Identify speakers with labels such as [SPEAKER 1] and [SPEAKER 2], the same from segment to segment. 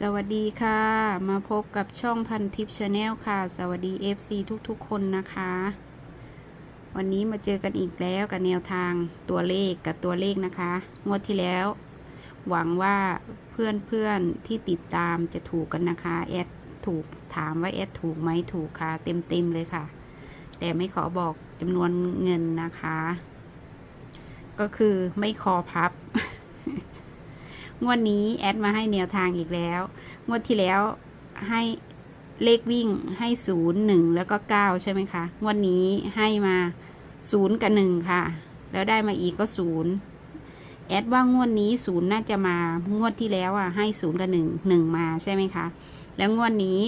[SPEAKER 1] สวัสดีค่ะมาพบกับช่องพันทิปชาแนลค่ะ สวัสดี FC ทุกๆคนนะคะ วันนี้มาเจอกันอีกแล้วกับแนวทางตัวเลขกับตัวเลขนะคะ งวดที่แล้ว หวังว่าเพื่อนๆที่ติดตามจะถูกกันนะคะ แอดถูกถามว่าแอดถูกไหมถูกค่ะ เต็มๆเลยค่ะ แต่ไม่ขอบอกจำนวนเงินนะคะ ก็คือไม่คอพับงวดนี้แอดมาให้แนวทางอีกแล้ว งวดที่แล้วให้เลขวิ่งให้ศูนย์หนึ่งแล้วก็เก้าใช่ไหมคะ งวดนี้ให้มาศูนย์กับหนึ่งค่ะ แล้วได้มาอีกก็ศูนย์แอดว่างวดนี้ศูนย์น่าจะมางวดที่แล้วอ่ะให้ศูนย์กับหนึ่งหนึ่งมาใช่ไหมคะ แล้วงวดนี้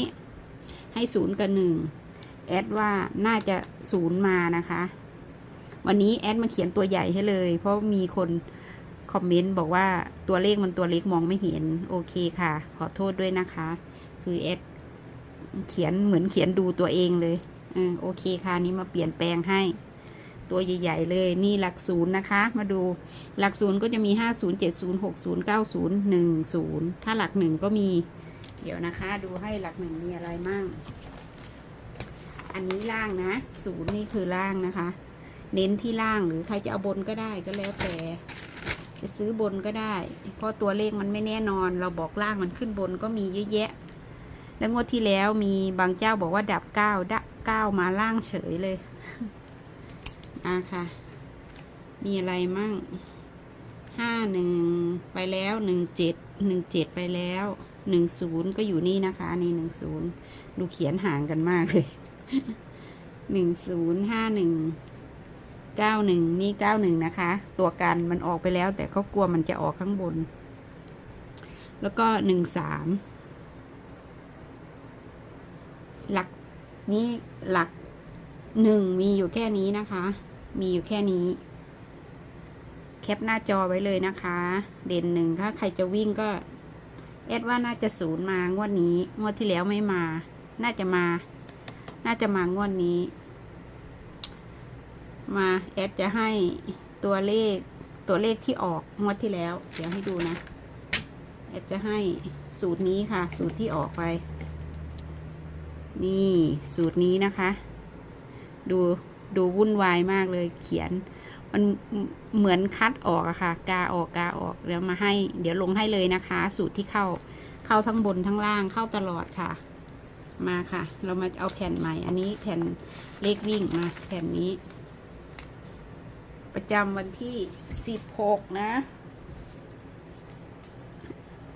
[SPEAKER 1] ให้ศูนย์กับหนึ่งแอดว่าน่าจะศูนย์มานะคะ วันนี้แอดมาเขียนตัวใหญ่ให้เลย เพราะมีคนคอมเมนต์บอกว่าตัวเลขมันตัวเล็กมองไม่เห็น โอเคค่ะ ขอโทษด้วยนะคะ คือเอสเขียนเหมือนเขียนดูตัวเองเลยอโอเคค่ะนี้มาเปลี่ยนแปลงให้ตัวใหญ่ๆเลย นี่หลักศูนย์นะคะ มาดูหลักศูนย์ก็จะมี50 70 60 90 10 ถ้าหลักหนึ่งก็มี เดี๋ยวนะคะดูให้หลักหนึ่งมีอะไรมั่ง อันนี้ล่างนะศูนย์นี่คือล่างนะคะ เน้นที่ล่างหรือใครจะเอาบนก็ได้ก็แล้วแต่จะซื้อบนก็ได้ เพราะตัวเลขมันไม่แน่นอน เราบอกล่างมันขึ้นบนก็มีเยอะแยะ แล้วงวดที่แล้วมีบางเจ้าบอกว่าดับเก้าดับเก้ามาล่างเฉยเลยอ่ะค่ะ มีอะไรมั่งห้าหนึ่งไปแล้วหนึ่งเจ็ดหนึ่งเจ็ดไปแล้วหนึ่งศูนย์ก็อยู่นี่นะคะ นี่หนึ่งศูนย์ดูเขียนห่างกันมากเลยหนึ่งศูนย์ห้าหนึ่งก้าหนึ่งนี่เก้าหนึ่งนะคะตัวกันมันออกไปแล้วแต่เขากลัวมันจะออกข้างบน แล้วก็หนึ่งสามหลักนี้หลักหนึ่งมีอยู่แค่นี้นะคะ มีอยู่แค่นี้ แคปหน้าจอไว้เลยนะคะ เด่นหนึ่งถ้าใครจะวิ่งก็เอ็ดว่าน่าจะศูนย์มางวดนี้งวดที่แล้วไม่มาน่าจะมา น่าจะมางวดนี้มาแอดจะให้ตัวเลขตัวเลขที่ออกงวดที่แล้วเดี๋ยวให้ดูนะแอดจะให้สูตรนี้ค่ะสูตรที่ออกไป นี่สูตรนี้นะคะ ดูดูวุ่นวายมากเลยเขียน มันเหมือนคัดออกอะค่ะ กาออกกาออกเดี๋ยวมาให้ เดี๋ยวลงให้เลยนะคะ สูตรที่เข้าเข้าทั้งบนทั้งล่างเข้าตลอดค่ะ มาค่ะ เรามาเอาแผ่นใหม่อันนี้แผ่นเลขวิ่งมาแผ่นนี้ประจำวันที่ 16 นะ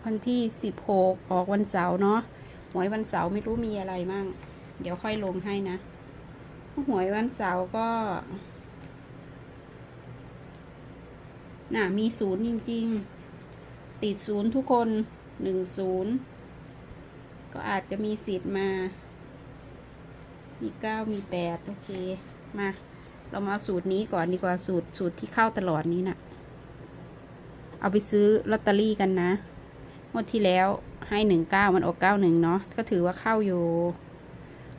[SPEAKER 1] วันที่ 16 ออกวันเสาร์เนาะหวยวันเสาร์ไม่รู้มีอะไรมั่งเดี๋ยวค่อยลงให้นะหวยวันเสาร์ก็ น่ะมีศูนย์จริง ๆ ติดศูนย์ทุกคนหนึ่งศูนย์ก็อาจจะมีสิทธิ์มา มีเก้ามีแปดโอเคมาเรามาเอาสูตรนี้ก่อนดีกว่าสูตรสูตรที่เข้าตลอดนี้นะ่ะ เอาไปซื้อลอตเตอรี่กันนะ งวดที่แล้วให้หนึ่งเก้ามันออกเก้าหนึ่งเนาะ ก็ถือว่าเข้าอยู่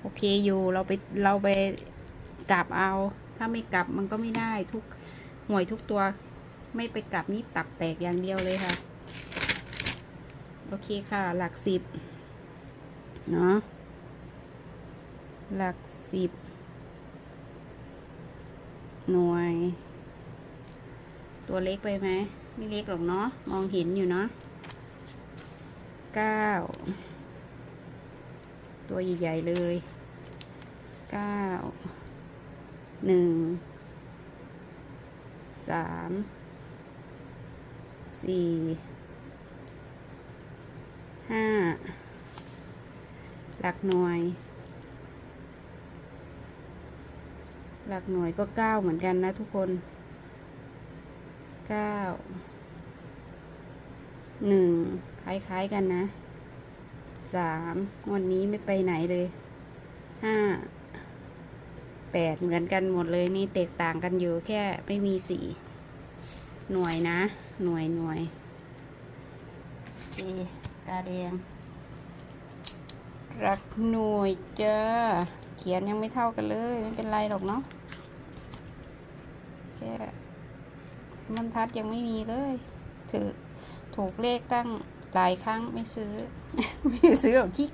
[SPEAKER 1] โอเคอยู่เราไปเราไปกลับเอา ถ้าไม่กลับมันก็ไม่ได้ทุกหวยทุกตัว ไม่ไปกลับนี่ตับแตกอย่างเดียวเลยค่ะโอเคค่ะหลักสิบเนาะหลักสิบหน่วย ตัวเล็กไปไหมไม่เล็กหรอกเนาะ มองเห็นอยู่เนาะเก้าตัวใหญ่ๆเลยเก้าหนึ่งสามสี่ห้าหลักหน่วยหลักหน่วยก็เก้าเหมือนกันนะทุกคนเก้าหนึ่งคล้ายๆกันนะสามวันนี้ไม่ไปไหนเลยห้าแปดเหมือนกันหมดเลยนี่แตกต่างกันอยู่แค่ไม่มีสี หน่วยนะ หน่วยหน่วยเอกาแดงรักหน่วยเจอ เขียนยังไม่เท่ากันเลย ไม่เป็นไรหรอกเนาะแ่มันทัดยังไม่มีเลยถือถูกเลขตั้งหลายครั้งไม่ซื้อ ไม่ซื้อหรอกขี้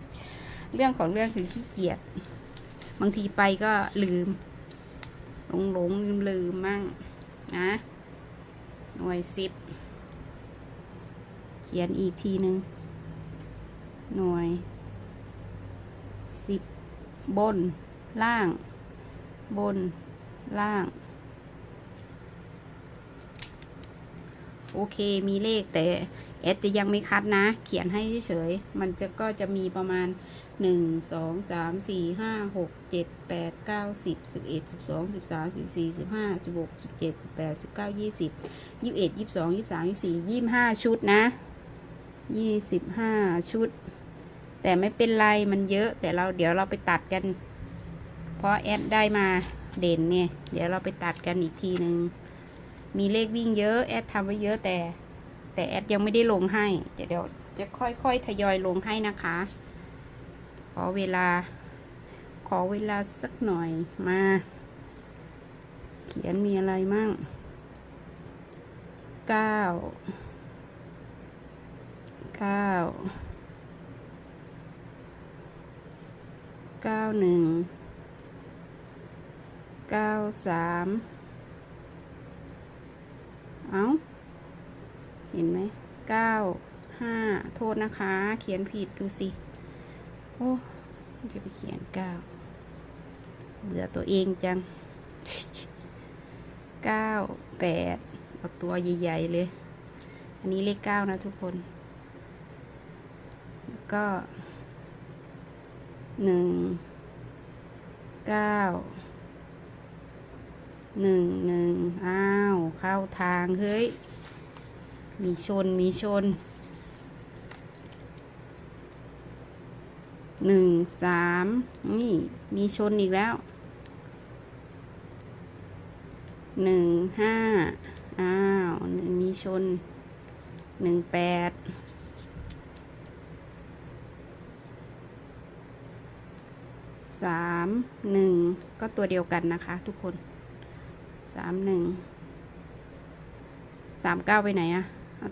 [SPEAKER 1] เรื่องของเรื่องคือขี้เกียจบางทีไปก็ลืมหลงหลงลืมลืมมั่งนะหน่วยสิบเขียนอีกทีหนึ่งหน่วยสิบบน ล่าง บนล่างโอเค มีเลขแต่ แอดจะยังไม่คัดนะ เขียนให้เฉย ๆ มันจะก็จะมีประมาณ 1 2 3 4 5 6 7 8 9 10 11 12 13 14 15 16 17 18 19 20 21 22 23 24 25 ชุดนะ 25 ชุด แต่ไม่เป็นไร มันเยอะ แต่เราเดี๋ยวเราไปตัดกัน เพราะแอดได้มาเด่นเนี่ยเดี๋ยวเราไปตัดกันอีกทีหนึ่งมีเลขวิ่งเยอะแอดทำไว้เยอะแต่ แต่แอดยังไม่ได้ลงให้จะเดี๋ยว จะค่อยๆทยอยลงให้นะคะ ขอเวลา ขอเวลาสักหน่อยมา เขียนมีอะไรมั่งเก้าเก้าเก้าหนึ่งเก้าสามเอาเห็นไหม เก้า ห้า โทษนะคะ เขียนผิดดูสิ โอ้จะไปเขียนเก้า เบื่อตัวเองจัง เก้า แปดเอาตัวใหญ่ ๆ เลย อันนี้เลขเก้านะทุกคน แล้วก็ หนึ่ง เก้าหนึ่งหนึ่งอ้าว เข้าทาง เฮ้ย มีชนมีชนหนึ่งสามนี่ มีชนอีกแล้วหนึ่งห้าอ้าว มีชนหนึ่งแปดสามหนึ่งก็ตัวเดียวกันนะคะทุกคนสามหนึ่งสามเก้าไปไหนอะ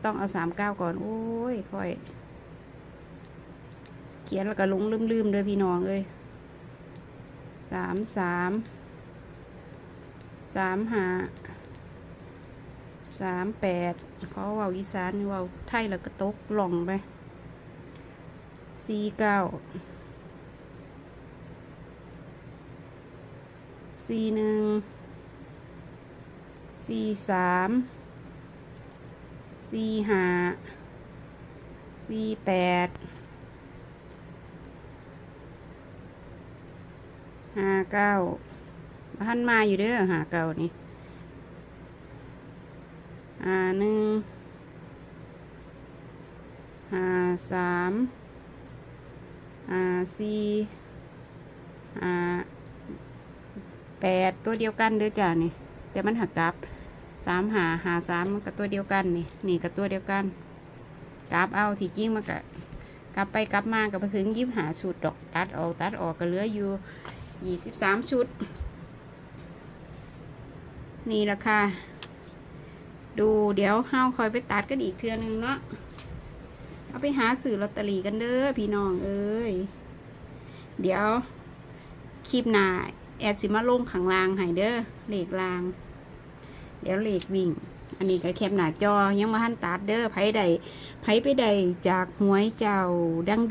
[SPEAKER 1] ต้องเอาสามเก้าก่อน โอ้ย ค่อย เขียนแล้วก็ลงลืมๆด้วยพี่น้อง เอ้ยสามสามสามหาสามแปดเขาเอาอีสานเว่าไทยแล้วก็ตกหล่องไปสี่เก้าสี่หนึ่งสี่สามสี่ห้าสี่แปดห้าเก้าท่านมาอยู่เด้อห้าเก้านี่ห้าหนึ่งห้าสามห้าสี่ห้าแปดตัวเดียวกันเด้อจ้านี่แต่มันหักกลับสามหาหาสามมันกับตัวเดียวกันนี่ นี่กับตัวเดียวกัน กลับเอาที่จริงมันกับกลับไปกลับมากับไปถึงยิบหาชุด ดอกตัดออกตัดออกก็เหลืออยู่ยี่สิบสามชุด นี่ราคาดูเดี๋ยวห้าคอยไปตัดกันอีกเทือนึงเนาะเอาไปหาสื่อลอตเตอรี่กันเด้อพี่น้องเอ้ย เดี๋ยวคลิปหน้าแอดสิมาลงขังลางหายเด้อเหล็กลางดี๋ยวเลขวิ่ง อันนี้ก็แคบหนาจอ ยังมาหันตัดเด้อไผใดไผไปใดจากหวยเจ้า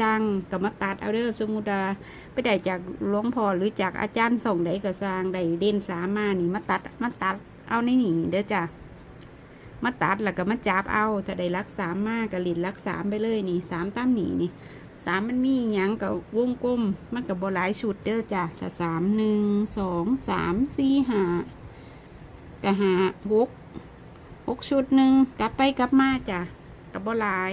[SPEAKER 1] ดังๆกับมาตัดเอาเด้อ สมุดาไปใดจากหลวงพ่อหรือจากอาจารย์ส่งใดก็สร้างใดเด่นสามานี่ มาตัด มาตัด เอาในนี่เด้อจ้ะ มาตัดแล้วก็มาจับเอา ถ้าใดรักสามากระหลินรักสามไปเลยนี่สามตั้มหนีนี่สามมันมีหยังกับวงกลมมันกับบหลายชุดเด้อจ้ะถ้าสามหนึ่งสองสามสี่ห้ากะหาหกหกชุดหนึ่งกลับไปกลับมาจ้ะกับบ่หลาย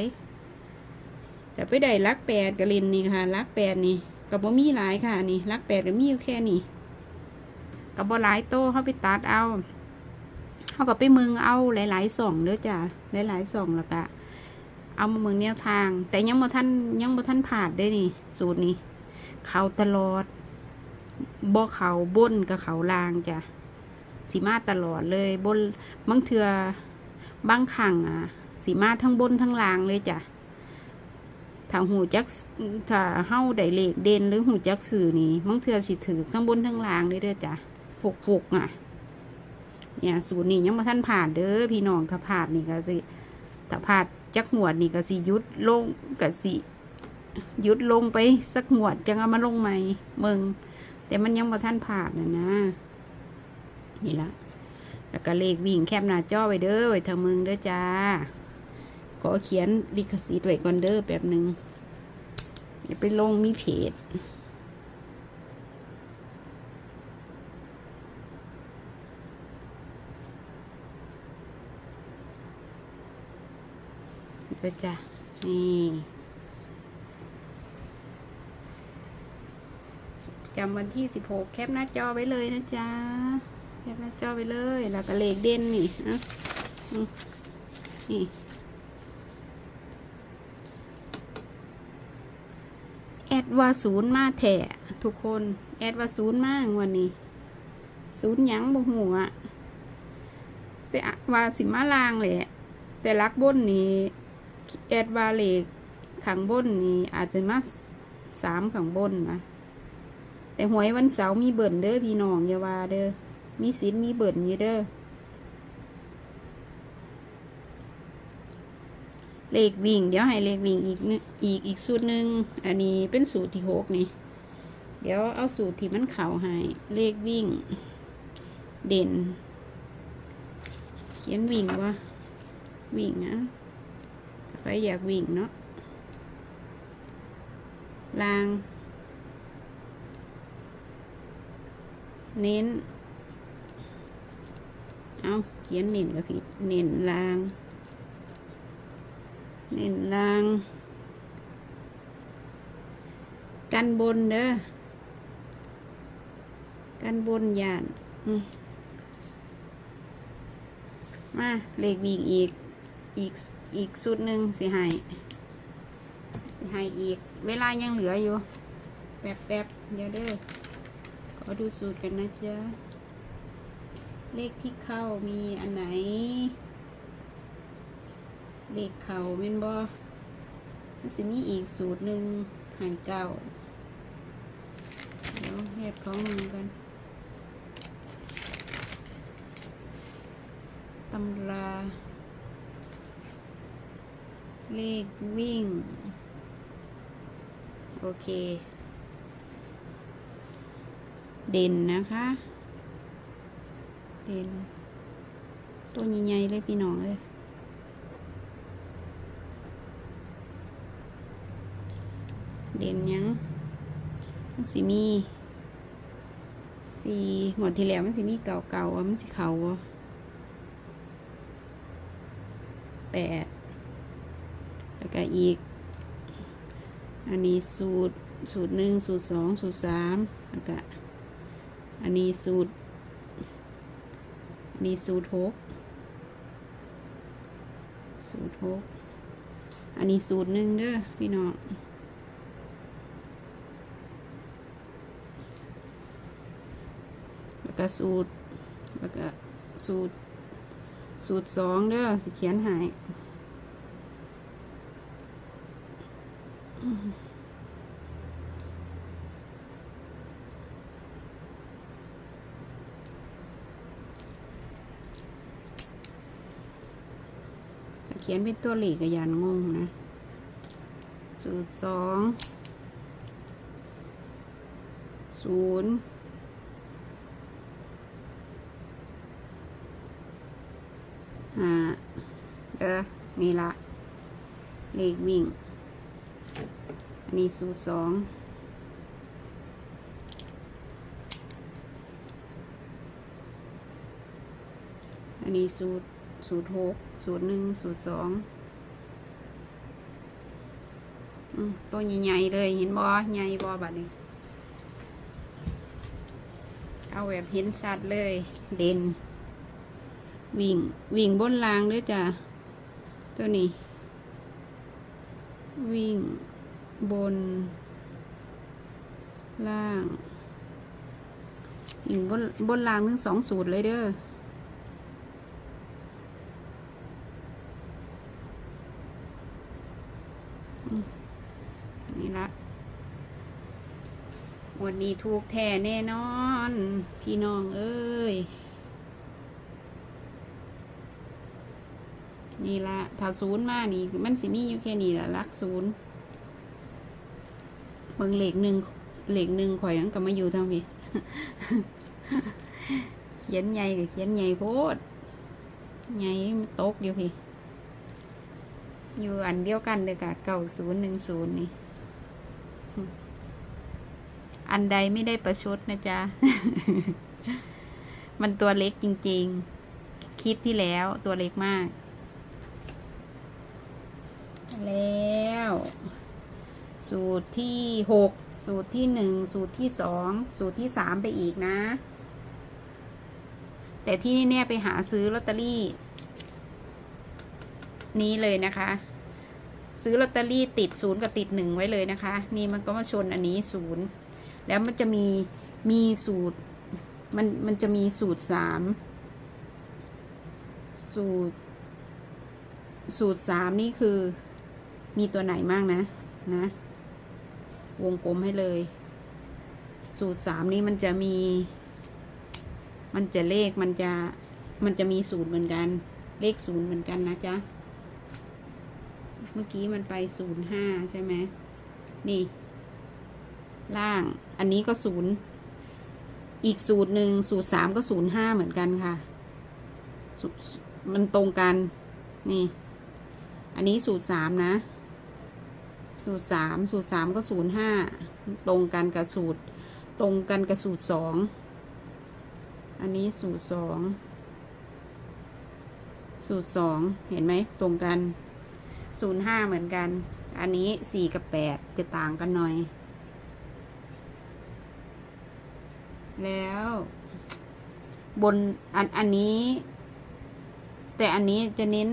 [SPEAKER 1] แต่ไปได้ลักแปดกระลินนี่ค่ะลักแปดนี่กับบ่มีหลายค่ะ นี่ลักแปดกับมีอยู่แค่นี้กับบ่หลายโตเขาไปตัดเอาเขาก็ไปมึง เอาหลายๆส่องเด้อจ้ะหลายๆส่องแล้วก็เอามาเมืองแนวทาง แต่ยังบ่ท่านยังบ่ท่านผ่านได้นี่ สูตรนี้ เขาตลอดบ่เขาบนกับเขาลางจ้ะสีมาตลอดเลยบนบางเถือบางขังอ่ะสีมาทั้งบนทั้งล่างเลย จ้ะถ้าหูจักถ้าเฮ้าได้เลขเด่นหรือหูจักสื่อนี่มังเถือสิถือทั้งบนทั้งล่างเลยเด้อจ้ะฝกฝกอ่ะเนี่ยสูตรนี่ยังมาท่านผ่านเด้อพี่น้องถ้าผ่านนี่ก็สิถ้าผ่านจักหวดนี่ก็สิยุดลงก็สิยุดลงไปสักหวดจังเอามาลงใหม่เมืองแต่มันยังมาท่านผ่านนะนะนี่ละแล้วก็เลขวิ่งแคบหน้าจอไว้เด้อไว้ทางมึงเด้อจ้าขอเขียนลิขสิทธิ์ไว้ก่อนเด้อแบบหนึ่งอย่าไปลง มีเพจเด้อจ้า นี่ จำวันที่ 16 แคปหน้าจอไว้เลยนะจ๊ะเรียกแล้วเจ้าไปเลย แล้วก็เลขเด่นนี่นะนี่ แอดว่าศูนย์มาแถะทุกคน แอดว่าศูนย์มากวันนี้ศูนย์ยั้งบหัวแต่ว่าสิมาลางแหละ แต่ลักบนนี้แอดว่าเลขขังบนนี้อาจจะมาสามขังบนนะ แต่หวยวันเสาร์มีเบิ่นเด้อพี่น้องอย่าว่าเด้อมีศีลมีเบิดมีเด้อเลขวิ่งเดี๋ยวให้เลขวิ่งอีกอีกอีกสูตรหนึ่ง อันนี้เป็นสูตรที่หกนี่ เดี๋ยวเอาสูตรที่มันเข่าให้ เลขวิ่ง เด่น เขียนวิ่งวะวิ่งนะ ไปอยากวิ่งเนาะ ลางเน้นเอาเขียนเน้นก็ผิดเน้นลาง เน้นลาง กันบนเด้อ กันบนยานมา เลขวีกอีก อีกอีกสุดหนึ่งสิให้สิให้อีกเวลายังเหลืออยู่ แป๊บแป๊บเดี๋ยวเด้อขอดูสูตรกันนะจ๊ะเลขที่เข้ามีอันไหน เลขเข่าเป็นบอมันสิมีอีกสูตรหนึ่งหายเก่าเดี๋ยวแยกของมึงกัน ตำราเลขวิ่ง โอเค เด่นนะคะเลยตัวใหญ่ๆเลยพี่น้องเลยเด่นยังมันสีมีสีหมดที่แล้วมันสีมีเก่าๆอ่ะมันสีเขาแปดแล้วก็อีก อันนี้สูตร สูตรหนึ่งสูตรสองสูตรสามแล้วก็อันนี้สูตรมีสูตรหกสูตรหกอันนี้สูตรหนึ่งเด้อพี่น้อง แล้วก็สูตร แล้วก็สูตรสูตรสองเด้อสิเขียนหายขียนเป็นตัวหลีกยานงงนะ สูตรสองศูนย์อ่าเออ นี่ละเลขวิ่งอันนี้สูตรสองอันนี้ สูตร สูตรหกสูตรหนึ่งสูตรสองตัวใหญ่ๆเลย เห็นบอใหญ่บอบัดนี้เอาแบบเห็นชัดเลยเด่นวิ่ง วิ่งบนรางด้วยจ้ะ ตัวนี้ วิ่งบน ล่างวิ่งบน บนรางทั้งสองสูตรเลยเด้อนี่ละวันนี้ถูกแท้แน่นอน พี่น้องเอ้ย นี่ละถ้าศูนย์มา นี่ มันสิมีอยู่แค่นี้ละลักศูนย์เบิ่งเหล็กหนึ่งเหล็กหนึ่งข่อยังกับมาอยู่ทางนี้เขียนใหญ่กับเขียนใหญ่โพดใหญ่ตกอยู่พี่อยู่อันเดียวกันเลยกับเก่าศูนย์หนึ่งศูนย์นี่ อันใดไม่ได้ประชดนะจ๊ะ มันตัวเล็กจริงๆ คลิปที่แล้วตัวเล็กมาก แล้ว สูตรที่หกสูตรที่หนึ่งสูตรที่สองสูตรที่สามไปอีกนะ แต่ที่แน่ไปหาซื้อลอตเตอรี่นี้เลยนะคะ ซื้อลอตเตอรี่ติดศูนย์กับติดหนึ่งไว้เลยนะคะ นี่มันก็มาชนอันนี้ศูนย์ แล้วมันจะมี มีสูตร มัน มันจะมีสูตรสาม สูตร สูตรสามนี่คือ มีตัวไหนมากนะ นะ วงกลมให้เลย สูตรสามนี้มันจะมี มันจะเลข มันจะ มันจะมีศูนย์เหมือนกัน เลขศูนย์เหมือนกันนะจ๊ะเมื่อกี้มันไปศูนย์ห้าใช่ไหม นี่ ล่าง อันนี้ก็ศูนย์อีกสูตรหนึ่งสูตรสามก็ศูนย์ห้าเหมือนกันค่ะ มันตรงกัน นี่ อันนี้สูตรสามนะ สูตรสามสูตรสามก็ศูนย์ห้าตรงกันกับสูตร ตรงกันกับสูตรสองอันนี้สูตรสองสูตรสองเห็นไหม ตรงกันศูนย์ห้าเหมือนกัน อันนี้สี่กับแปดจะต่างกันหน่อย แล้ว บนอันอันนี้ แต่อันนี้จะเน้น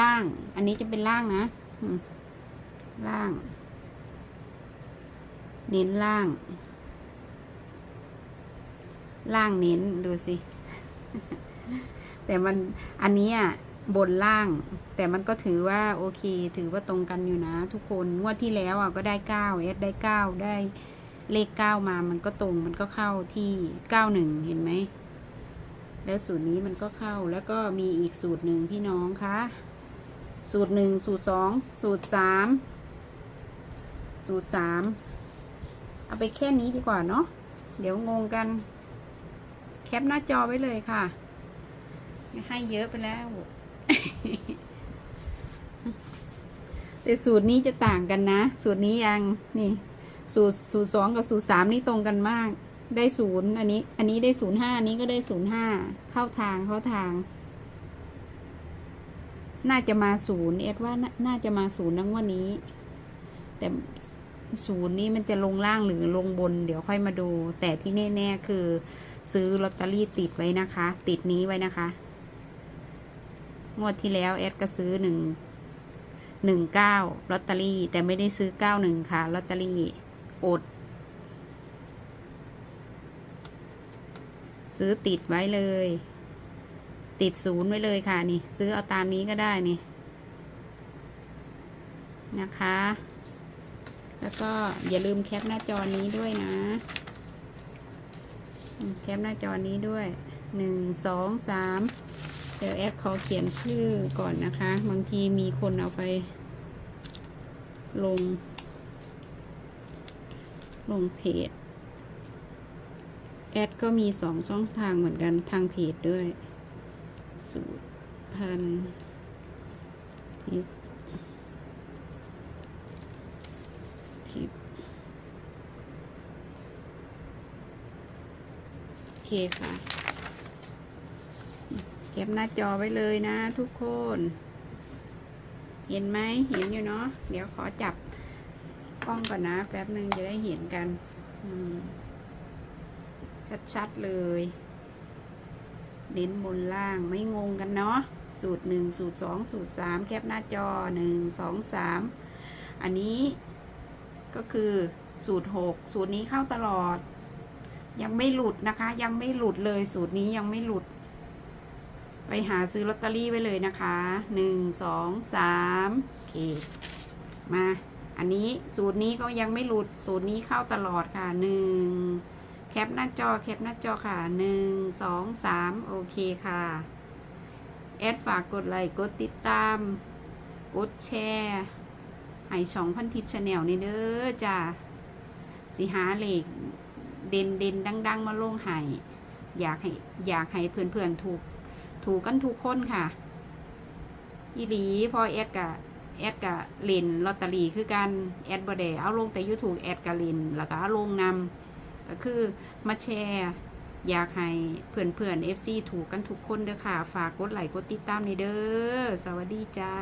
[SPEAKER 1] ล่าง อันนี้จะเป็นล่างนะล่างเน้นล่าง ล่างเน้นดูสิ แต่มันอันนี้อ่ะบนล่าง แต่มันก็ถือว่าโอเค ถือว่าตรงกันอยู่นะ ทุกคนงวดที่แล้วอ่ะก็ได้เก้าเอสได้เก้าได้เลขเก้ามามันก็ตรง มันก็เข้าที่เก้าหนึ่งเห็นไหม แล้วสูตรนี้มันก็เข้าแล้วก็มีอีกสูตรหนึ่งพี่น้องคะสูตรหนึ่งสูตรสองสูตรสามสูตรสามเอาไปแค่นี้ดีกว่าเนาะเดี๋ยวงงกัน แคปหน้าจอไว้เลยค่ะ ให้เยอะไปแล้วแต่สูตรนี้จะต่างกันนะ สูตรนี้ยังนี่ สูตรสูตรสองกับสูตรสามนี่ตรงกันมากได้ศูนย์อันนี้ อันนี้ได้ศูนย์ห้านี้ก็ได้ศูนย์ห้าเข้าทางเข้าทาง น่าจะมาศูนย์เอ็ดว่าน่าจะมาศูนย์นั้งวันนี้ แต่ศูนย์นี่มันจะลงล่างหรือลงบนเดี๋ยวค่อยมาดู แต่ที่แน่ๆคือซื้อลอตเตอรี่ติดไว้นะคะ ติดนี้ไว้นะคะงวดที่แล้วแอดก็ซื้อหนึ่งหนึ่งเก้าลอตเตอรี่แต่ไม่ได้ซื้อเก้าหนึ่งค่ะลอตเตอรี่อดซื้อติดไว้เลย ติดศูนย์ไว้เลยค่ะนี่ ซื้อเอาตามนี้ก็ได้นี่ นะคะ แล้วก็อย่าลืมแคปหน้าจอนี้ด้วยนะ แคปหน้าจอนี้ด้วยหนึ่งสองสามเดี๋ยว แอด ขอเขียนชื่อก่อนนะคะ บางทีมีคนเอาไป ลง ลงเพจ แอด ก็มีสองช่องทางเหมือนกันทางเพจด้วย สูตรพันทิปทิปโอเคค่ะก็บหน้าจอไว้เลยนะ ทุกคน เห็นไหมเห็นอยู่เนาะเดี๋ยวขอจับกล้องก่อนนะแป๊บหนึ่งจะได้เห็นกันชัดๆเลยเน้นบนล่างไม่งงกันเนาะสูตรหนึ่งสูตรสองสูตรสามแคปหน้าจอหนึ่งสอสามอันนี้ก็คือสูตรหกสูตรนี้เข้าตลอด ยังไม่หลุดนะคะ ยังไม่หลุดเลยสูตรนี้ยังไม่หลุดไปหาซื้อลอตเตอรี่ไว้เลยนะคะหนึ่งสองสามโอเค มาอันนี้สูตรนี้ก็ยังไม่หลุด สูตรนี้เข้าตลอดค่ะหนึ่งแคปหน้าจอ แคปหน้าจอค่ะหนึ่งสองสามโอเคค่ะ แอดฝากกดไลค์ กดติดตาม กดแชร์ให้ช่องพันทิปชาแนลนี่เด้อ จ้าสิหาเหล็กเด่นเด่นดังๆมาลงให้อยากให้อยากให้เพื่อนๆถูกถูกกันทุกคนค่ะ อีหลีพอแอดกะ แอดกะเลนลอตเตอรี่คือการแอดบอดเอาลงแต่ยูทูบแอดกะเลนแล้วก็เอาลงนำก็คือมาแชร์ อยากให้เพื่อนเพื่อนเอฟซีถูกกันทุกคนเด้อค่ะ ฝากกดไลค์กดติดตามในเด้อสวัสดีจ้า